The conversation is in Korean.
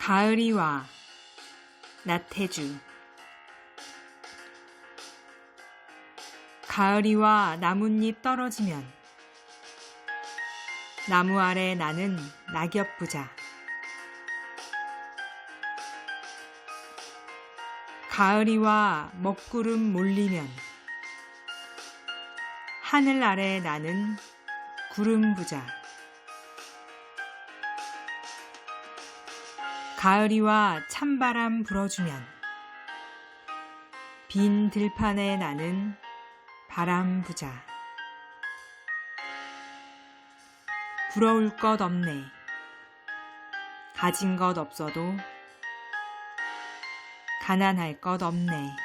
가을이 와 나태주. 가을이 와 나뭇잎 떨어지면 나무 아래 나는 낙엽 부자. 가을이 와 먹구름 몰리면 하늘 아래 나는 구름 부자 가을이 와 찬바람 불어주면 빈 들판에 나는 바람 부자 부러울 것 없네 가진 것 없어도 가난할 것 없네.